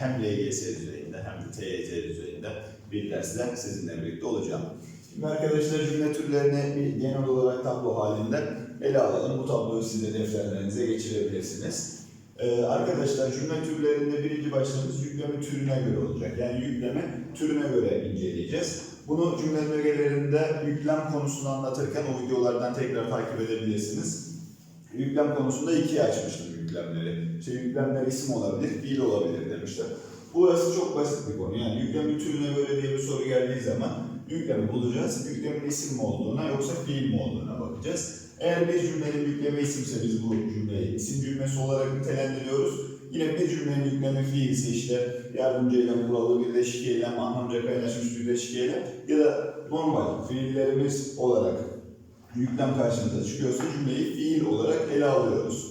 hem LGS düzeyinde hem de TYT düzeyinde bir dersle sizinle birlikte olacağım. Şimdi arkadaşlar cümle türlerini bir genel olarak tablo halinde ele alalım. Bu tabloyu siz de defterlerinize geçirebilirsiniz. Ee, arkadaşlar cümle türlerinde birinci başlığımız yükleme türüne göre olacak. Yani yükleme türüne göre inceleyeceğiz. Bunu cümlenin ögelerinde yüklem konusunu anlatırken o videolardan tekrar takip edebilirsiniz. Yüklem konusunda ikiye açmıştım yüklemleri. İşte yüklemler isim olabilir, fiil olabilir demişler. Burası çok basit bir konu. Yani yüklemin türüne göre diye bir soru geldiği zaman yüklemi bulacağız. Yüklemin isim mi olduğuna yoksa fiil mi olduğuna bakacağız. Eğer bir cümlenin yüklemi isimse biz bu cümleyi isim cümlesi olarak nitelendiriyoruz. Yine bir cümlenin yüklemi fiilse işte yardımcı eylem, kuralı, birleşik eylem, anlamca kaynaşmış birleşik eylem ya da normal fiillerimiz olarak yüklem karşımıza çıkıyorsa cümleyi fiil olarak ele alıyoruz.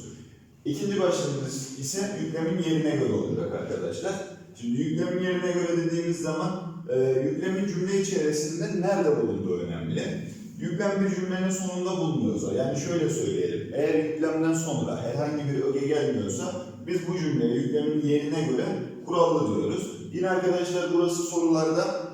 İkinci başlığımız ise yüklemin yerine göre olacak arkadaşlar. Şimdi yüklemin yerine göre dediğimiz zaman e, yüklemin cümle içerisinde nerede bulunduğu önemli. Yüklem bir cümlenin sonunda bulunuyorsa, yani şöyle söyleyelim, eğer yüklemden sonra herhangi bir öge gelmiyorsa biz bu cümleyi yüklemin yerine göre kurallı diyoruz. Yine arkadaşlar burası sorularda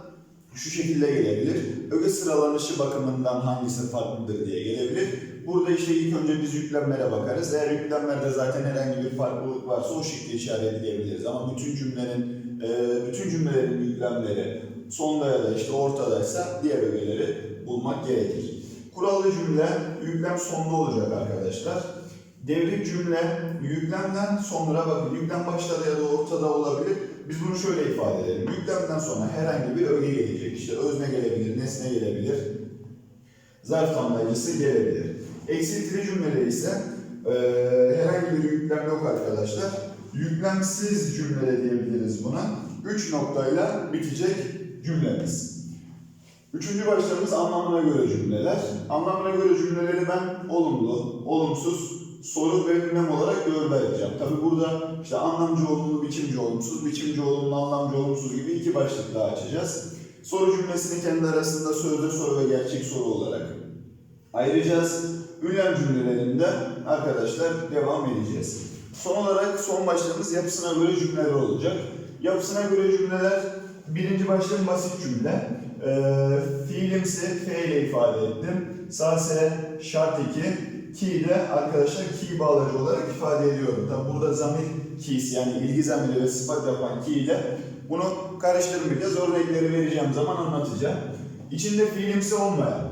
şu şekilde gelebilir. Öge sıralanışı bakımından hangisi farklıdır diye gelebilir. Burada işte ilk önce biz yüklemlere bakarız. Eğer yüklemlerde zaten herhangi bir farklılık varsa o şekilde işaretleyebiliriz. Ama bütün cümlenin, e, bütün cümlelerin yüklemleri sonda ya da işte ortadaysa diğer ögeleri bulmak gerekir. Kurallı cümle yüklem sonda olacak arkadaşlar. Devrik cümle yüklemden sonra bakın yüklem başta ya da ortada olabilir. Biz bunu şöyle ifade edelim. Yüklemden sonra herhangi bir öge gelecek. İşte özne gelebilir, nesne gelebilir, zarf tamlayıcısı gelebilir. Eksiltili cümlede ise e, herhangi bir yüklem yok arkadaşlar. Yüklemsiz cümle diyebiliriz buna. Üç noktayla bitecek cümlemiz. Üçüncü başlığımız anlamına göre cümleler. Anlamına göre cümleleri ben olumlu, olumsuz, soru ve ünlem olarak dörde ayıracağım. Tabi burada işte anlamcı olumlu, biçimci olumsuz, biçimci olumlu, anlamcı olumsuz gibi iki başlık daha açacağız. Soru cümlesini kendi arasında sözlü soru ve gerçek soru olarak ayıracağız. Ünlem cümlelerinde arkadaşlar devam edeceğiz. Son olarak son başlığımız yapısına göre cümleler olacak. Yapısına göre cümleler birinci başlığım basit cümle. Ee, fiilimsi F ile ifade ettim. Sase şart 2. Ki de arkadaşlar ki bağlacı olarak ifade ediyorum. Tabi burada zamir ki'si yani ilgi zamiri ve sıfat yapan ki ile bunu karıştırmayacağız. Örnekleri vereceğim zaman anlatacağım. İçinde fiilimsi olmayan,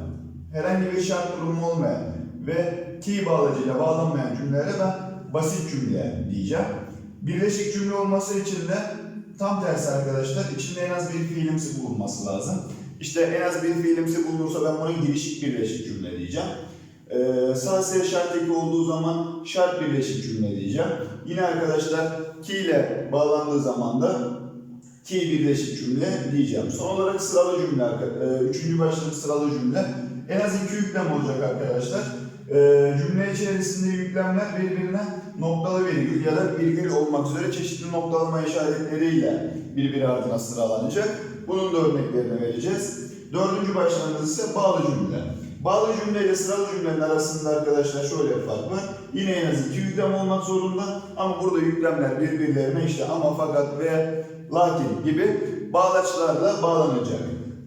herhangi bir şart durumu olmayan ve ki bağlacıyla bağlanmayan cümlelere ben basit cümle diyeceğim. Birleşik cümle olması için de tam tersi arkadaşlar. içinde en az bir fiilimsi bulunması lazım. İşte en az bir fiilimsi bulunursa ben buna girişik birleşik cümle diyeceğim. Ee, sağ şarttaki olduğu zaman şart birleşik cümle diyeceğim. Yine arkadaşlar ki ile bağlandığı zaman da ki birleşik cümle diyeceğim. Son olarak sıralı cümle. e, Üçüncü başlık sıralı cümle. En az iki yüklem olacak arkadaşlar. Ee, cümle içerisinde yüklemler birbirine noktalı virgül ya da virgül olmak üzere çeşitli noktalama işaretleriyle birbiri ardına sıralanacak. Bunun da örneklerini vereceğiz. Dördüncü başlığımız ise bağlı cümle. Bağlı cümle ile sıralı cümlenin arasında arkadaşlar şöyle bir fark var. Yine en az iki yüklem olmak zorunda ama burada yüklemler birbirlerine işte ama fakat ve lakin gibi bağlaçlarla bağlanacak.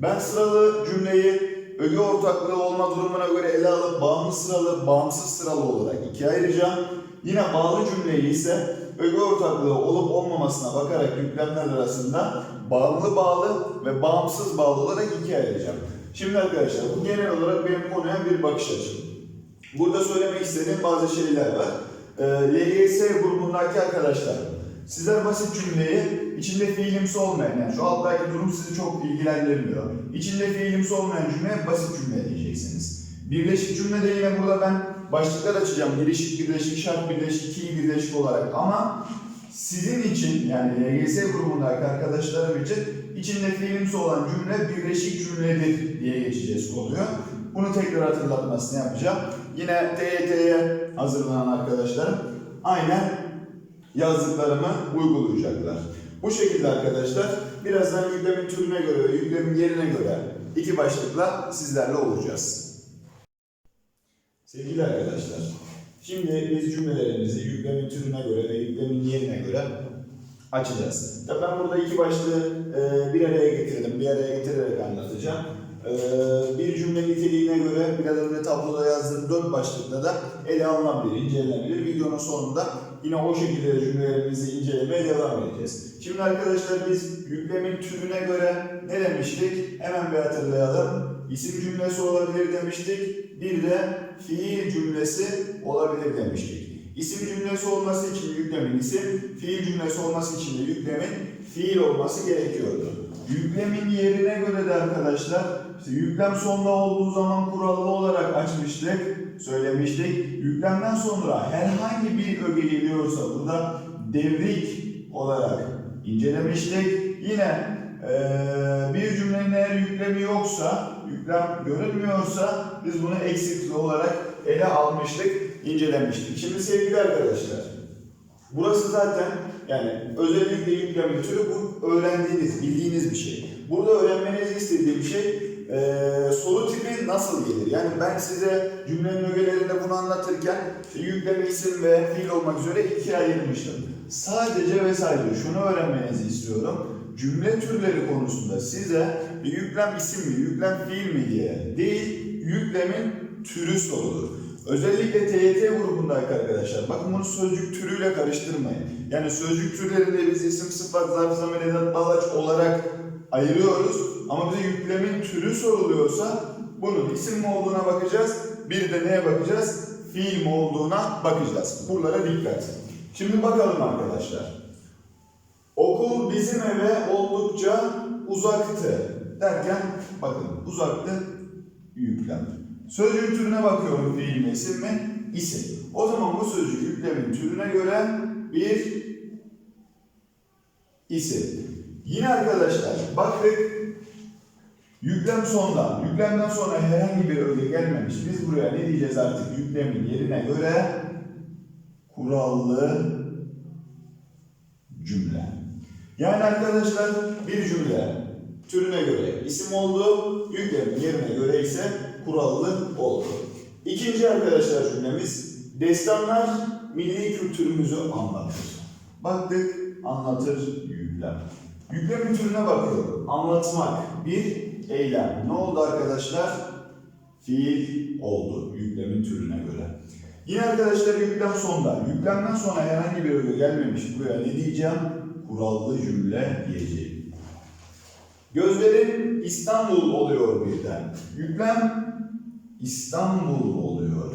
Ben sıralı cümleyi öge ortaklığı olma durumuna göre ele alıp bağımlı sıralı, bağımsız sıralı olarak ikiye ayıracağım. Yine bağlı cümleyi ise öge ortaklığı olup olmamasına bakarak yüklemler arasında bağımlı bağlı ve bağımsız bağlı olarak ikiye ayıracağım. Şimdi arkadaşlar bu genel olarak benim konuya bir bakış açım. Burada söylemek istediğim bazı şeyler var. Ee, LGS grubundaki arkadaşlar, sizler basit cümleyi içinde fiilimsi olmayan, yani şu alttaki durum sizi çok ilgilendirmiyor. İçinde fiilimsi olmayan cümleye basit cümle diyeceksiniz. Birleşik cümle de yine burada ben başlıklar açacağım. Birleşik, birleşik, şart, birleşik, ki birleşik olarak ama sizin için yani LGS grubundaki arkadaşlarım için içinde fiilimsi olan cümle birleşik cümledir diye geçeceğiz konuyu. Bunu tekrar hatırlatmasını yapacağım. Yine TYT'ye hazırlanan arkadaşlarım aynen yazdıklarımı uygulayacaklar. Bu şekilde arkadaşlar birazdan yüklemin türüne göre ve yüklemin yerine göre iki başlıkla sizlerle olacağız. Sevgili arkadaşlar, Şimdi biz cümlelerimizi yüklemin türüne göre ve yüklemin yerine göre açacağız. Tabii ben burada iki başlığı e, bir araya getirdim, bir araya getirerek anlatacağım. E, bir cümle niteliğine göre biraz önce tabloda yazdığım dört başlıkta da ele alınabilir, incelenebilir. Videonun sonunda yine o şekilde cümlelerimizi incelemeye devam edeceğiz. Şimdi arkadaşlar biz yüklemin türüne göre ne demiştik? Hemen bir hatırlayalım. İsim cümlesi olabilir demiştik. Bir de fiil cümlesi olabilir demiştik. İsim cümlesi olması için yüklemin isim, fiil cümlesi olması için de yüklemin fiil olması gerekiyordu. Yüklemin yerine göre de arkadaşlar, işte yüklem sonda olduğu zaman kurallı olarak açmıştık, söylemiştik. Yüklemden sonra herhangi bir öge geliyorsa burada devrik olarak incelemiştik. Yine eee, bir cümlenin eğer yüklemi yoksa, yüklem görünmüyorsa biz bunu eksikli olarak ele almıştık, incelemiştik. Şimdi sevgili arkadaşlar, burası zaten yani özellikle yüklemin türü bu öğrendiğiniz, bildiğiniz bir şey. Burada öğrenmenizi istediğim şey eee, soru tipi nasıl gelir? Yani ben size cümlenin ögelerinde bunu anlatırken işte yüklem, isim ve fiil olmak üzere ikiye ayırmıştım. Sadece ve sadece şunu öğrenmenizi istiyorum. Cümle türleri konusunda size bir yüklem isim mi, yüklem fiil mi diye değil, yüklemin türü sorulur. Özellikle TYT grubundaki arkadaşlar, bakın bunu sözcük türüyle karıştırmayın. Yani sözcük türlerinde biz isim, sıfat, zarf, zamir, edat, bağlaç olarak ayırıyoruz. Ama bize yüklemin türü soruluyorsa bunun isim mi olduğuna bakacağız. Bir de neye bakacağız? Fiil mi olduğuna bakacağız. Buralara dikkat. Şimdi bakalım arkadaşlar. Okul bizim eve oldukça uzaktı derken bakın uzaktı yüklem. Sözcüğün türüne bakıyorum fiil mi isim mi? İsim. O zaman bu sözcük yüklemin türüne göre bir isim. Yine arkadaşlar baktık yüklem sonda. Yüklemden sonra herhangi bir öge gelmemiş. Biz buraya ne diyeceğiz artık yüklemin yerine göre? Kurallı cümle. Yani arkadaşlar bir cümle türüne göre isim oldu, yüklemin yerine göre ise kurallı oldu. İkinci arkadaşlar cümlemiz destanlar milli kültürümüzü anlatır. Baktık anlatır yüklem. Yüklemin türüne bakıyorum. Anlatmak bir eylem. Ne oldu arkadaşlar? Fiil oldu yüklemin türüne göre. Yine arkadaşlar yüklem sonda. Yüklemden sonra herhangi bir öge gelmemiş. Buraya ne diyeceğim? Kurallı cümle diyeceğim. Gözlerin İstanbul oluyor birden. Yüklem İstanbul oluyor.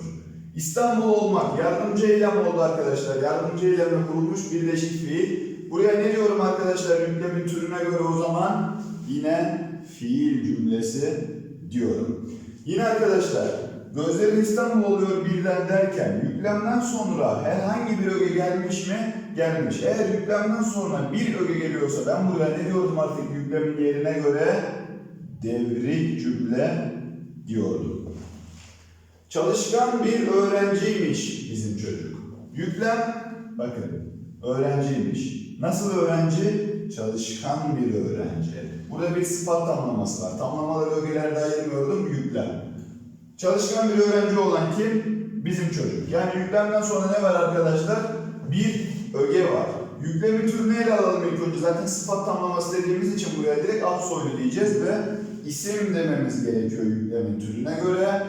İstanbul olmak yardımcı eylem oldu arkadaşlar. Yardımcı eylemle kurulmuş birleşik fiil. Buraya ne diyorum arkadaşlar yüklemin türüne göre o zaman? Yine fiil cümlesi diyorum. Yine arkadaşlar gözlerin İstanbul oluyor birden derken yüklemden sonra herhangi bir öge gelmiş mi? Gelmiş. Eğer yüklemden sonra bir öge geliyorsa ben buraya ne diyorum artık yüklemin yerine göre? Devrik cümle diyordum. Çalışkan bir öğrenciymiş bizim çocuk. Yüklem, bakın, öğrenciymiş. Nasıl öğrenci? Çalışkan bir öğrenci. Burada bir sıfat tamlaması var. Tamlamaları ögelerde ayırmıyordum, yüklem. Çalışkan bir öğrenci olan kim? Bizim çocuk. Yani yüklemden sonra ne var arkadaşlar? Bir öge var. Yüklemin türünü ele alalım ilk önce. Zaten sıfat tamlaması dediğimiz için buraya direkt ad soylu diyeceğiz ve isim dememiz gerekiyor yüklemin türüne göre.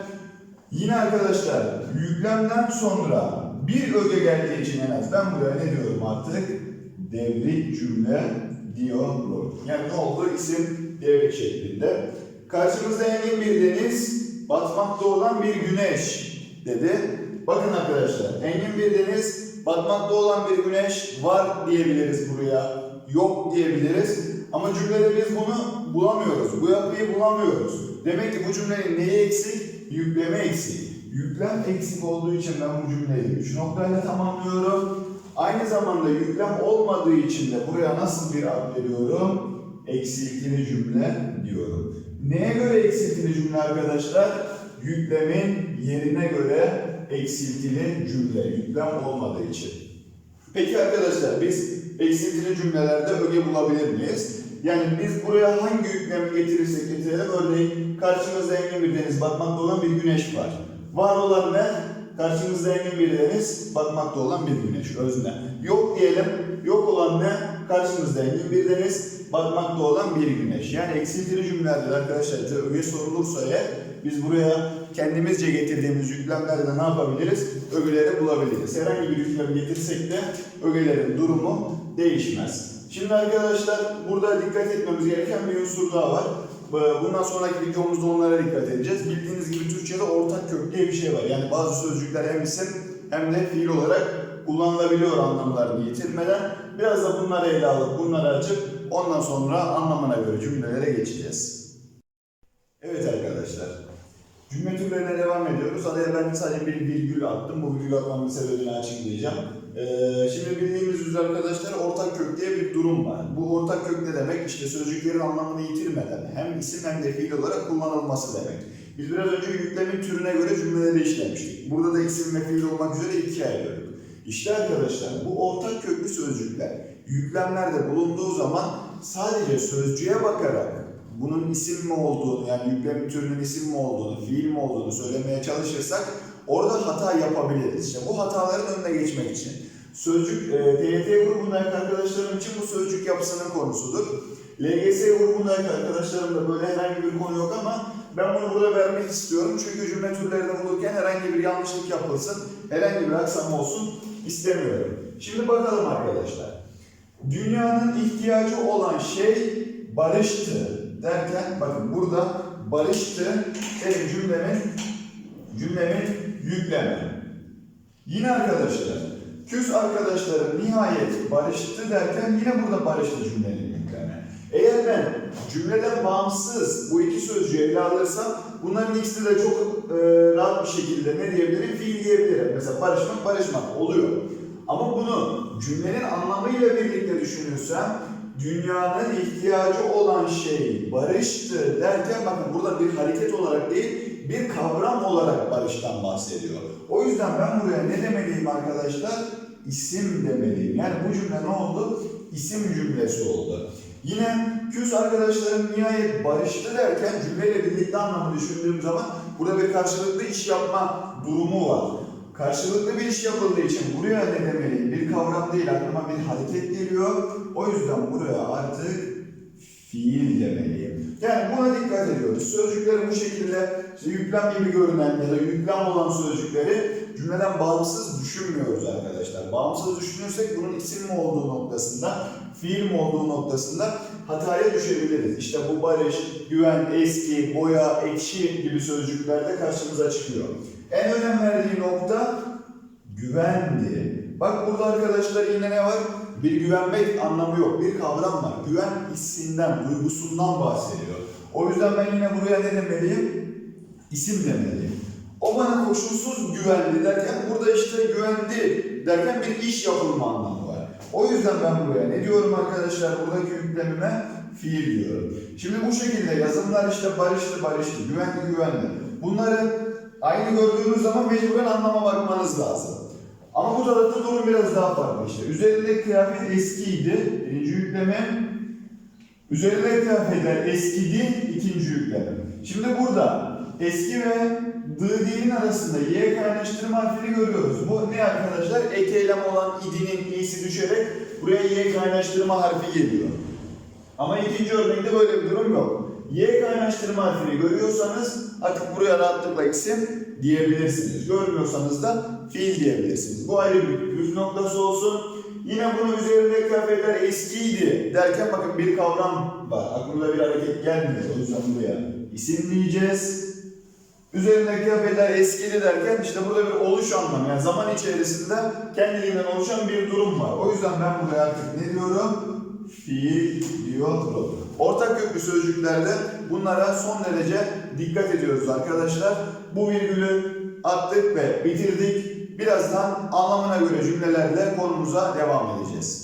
Yine arkadaşlar yüklemden sonra bir öge geldiği için en az ben buraya ne diyorum artık? Devrik cümle diyorum. Yani ne oldu? İsim devrik şeklinde. Karşımızda engin bir deniz, batmakta olan bir güneş dedi. Bakın arkadaşlar, engin bir deniz, batmakta olan bir güneş var diyebiliriz buraya. Yok diyebiliriz. Ama cümlede biz bunu bulamıyoruz. Bu yapıyı bulamıyoruz. Demek ki bu cümlenin neyi eksik? Yükleme eksik. Yüklem eksik olduğu için ben bu cümleyi 3 noktayla tamamlıyorum. Aynı zamanda yüklem olmadığı için de buraya nasıl bir ad veriyorum? Eksiltili cümle diyorum. Neye göre eksiltili cümle arkadaşlar? Yüklemin yerine göre eksiltili cümle. Yüklem olmadığı için. Peki arkadaşlar biz eksiltili cümlelerde öge bulabilir miyiz? Yani biz buraya hangi yüklemi getirirsek getirelim örneğin karşımızda engin bir deniz batmakta olan bir güneş var. Var olan ne? Karşımızda engin bir deniz, batmakta olan bir güneş, özne. Yok diyelim, yok olan ne? Karşımızda engin bir deniz, batmakta olan bir güneş. Yani eksiltili cümlelerdir arkadaşlar. Bize öge sorulursa eğer biz buraya kendimizce getirdiğimiz yüklemlerle ne yapabiliriz? Ögeleri bulabiliriz. Herhangi bir yüklem getirsek de ögelerin durumu değişmez. Şimdi arkadaşlar burada dikkat etmemiz gereken bir unsur daha var. Bundan sonraki videomuzda onlara dikkat edeceğiz. Bildiğiniz gibi Türkçe'de ortak kök diye bir şey var. Yani bazı sözcükler hem isim hem de fiil olarak kullanılabiliyor anlamlarını yitirmeden. Biraz da bunları ele alıp bunları açıp ondan sonra anlamına göre cümlelere geçeceğiz. Evet arkadaşlar. Cümle türlerine devam ediyoruz. Araya ben sadece bir virgül attım. Bu virgül atmamın sebebini açıklayacağım. Ee, şimdi bildiğimiz üzere arkadaşlar ortak kök diye bir durum var. Bu ortak kök ne demek? İşte sözcüklerin anlamını yitirmeden hem isim hem de fiil olarak kullanılması demek. Biz biraz önce yüklemin türüne göre cümleleri işlemiştik. Burada da isim ve fiil olmak üzere ikiye ayırıyorduk. İşte arkadaşlar bu ortak köklü sözcükler yüklemlerde bulunduğu zaman sadece sözcüğe bakarak bunun isim mi olduğunu yani yüklem türünün isim mi olduğunu, fiil mi olduğunu söylemeye çalışırsak orada hata yapabiliriz. İşte bu hataların önüne geçmek için. Sözcük, e, TYT grubundaki arkadaşlarım için bu sözcük yapısının konusudur. LGS grubundaki arkadaşlarım da böyle herhangi bir konu yok ama ben bunu burada vermek istiyorum. Çünkü cümle türlerini bulurken herhangi bir yanlışlık yapılsın, herhangi bir aksam olsun istemiyorum. Şimdi bakalım arkadaşlar. Dünyanın ihtiyacı olan şey barıştı derken bakın burada barıştı benim cümlemin cümlemin yüklemi. Yine arkadaşlar küs arkadaşlarım nihayet barıştı derken yine burada barıştı cümlenin yüklemi. Eğer ben cümleden bağımsız bu iki sözcüğü ele alırsam bunların ikisi de çok e, rahat bir şekilde ne diyebilirim? Fiil diyebilirim. Mesela barışmak barışmak oluyor. Ama bunu cümlenin anlamıyla birlikte düşünürsem dünyanın ihtiyacı olan şey barıştı derken bakın burada bir hareket olarak değil bir kavram olarak barıştan bahsediyor. O yüzden ben buraya ne demeliyim arkadaşlar? İsim demeliyim. Yani bu cümle ne oldu? İsim cümlesi oldu. Yine küs arkadaşlarım nihayet barıştı derken cümleyle birlikte anlamı düşündüğüm zaman burada bir karşılıklı iş yapma durumu var. Karşılıklı bir iş yapıldığı için buraya ne demeliyim? Bir kavram değil aklıma bir hareket geliyor. O yüzden buraya artık fiil demeliyim. Yani buna dikkat ediyoruz. Sözcükleri bu şekilde işte yüklem gibi görünen ya da yüklem olan sözcükleri cümleden bağımsız düşünmüyoruz arkadaşlar. Bağımsız düşünürsek bunun isim mi olduğu noktasında, fiil mi olduğu noktasında hataya düşebiliriz. İşte bu barış, güven, eski, boya, ekşi gibi sözcüklerde karşımıza çıkıyor. En önem verdiği nokta güvendi. Bak burada arkadaşlar yine ne var? Bir güvenmek anlamı yok. Bir kavram var. Güven hissinden, duygusundan bahsediyor. O yüzden ben yine buraya ne demeliyim? İsim demeliyim. O bana koşulsuz güvendi derken burada işte güvendi derken bir iş yapılma anlamı var. O yüzden ben buraya ne diyorum arkadaşlar? Buradaki yüklemime fiil diyorum. Şimdi bu şekilde yazımlar işte barıştı barıştı, güvendi güvendi. Bunları aynı gördüğünüz zaman mecburen anlama bakmanız lazım. Ama bu tarafta durum biraz daha farklı işte. Üzerindeki kıyafet eskiydi, birinci yükleme. Üzerindeki kıyafetler eskidi, ikinci yükleme. Şimdi burada eski ve dı'nin arasında y kaynaştırma harfini görüyoruz. Bu ne arkadaşlar? Ek eylem olan idinin i'si düşerek buraya y kaynaştırma harfi geliyor. Ama ikinci örnekte böyle bir durum yok. Y kaynaştırma harfini görüyorsanız artık buraya rahatlıkla isim diyebilirsiniz. Görmüyorsanız da fiil diyebilirsiniz. Bu ayrı bir püf noktası olsun. Yine bunun üzerinde kıyafetler eskiydi derken bakın bir kavram var. Aklımda bir hareket gelmiyor. O yüzden buraya isim diyeceğiz. Üzerindeki kıyafetler eskidi derken işte burada bir oluş anlamı. Yani zaman içerisinde kendiliğinden oluşan bir durum var. O yüzden ben buraya artık ne diyorum? Fiil diyorum. Ortak köklü sözcüklerde bunlara son derece dikkat ediyoruz arkadaşlar. Bu virgülü attık ve bitirdik. Birazdan anlamına göre cümlelerle konumuza devam edeceğiz.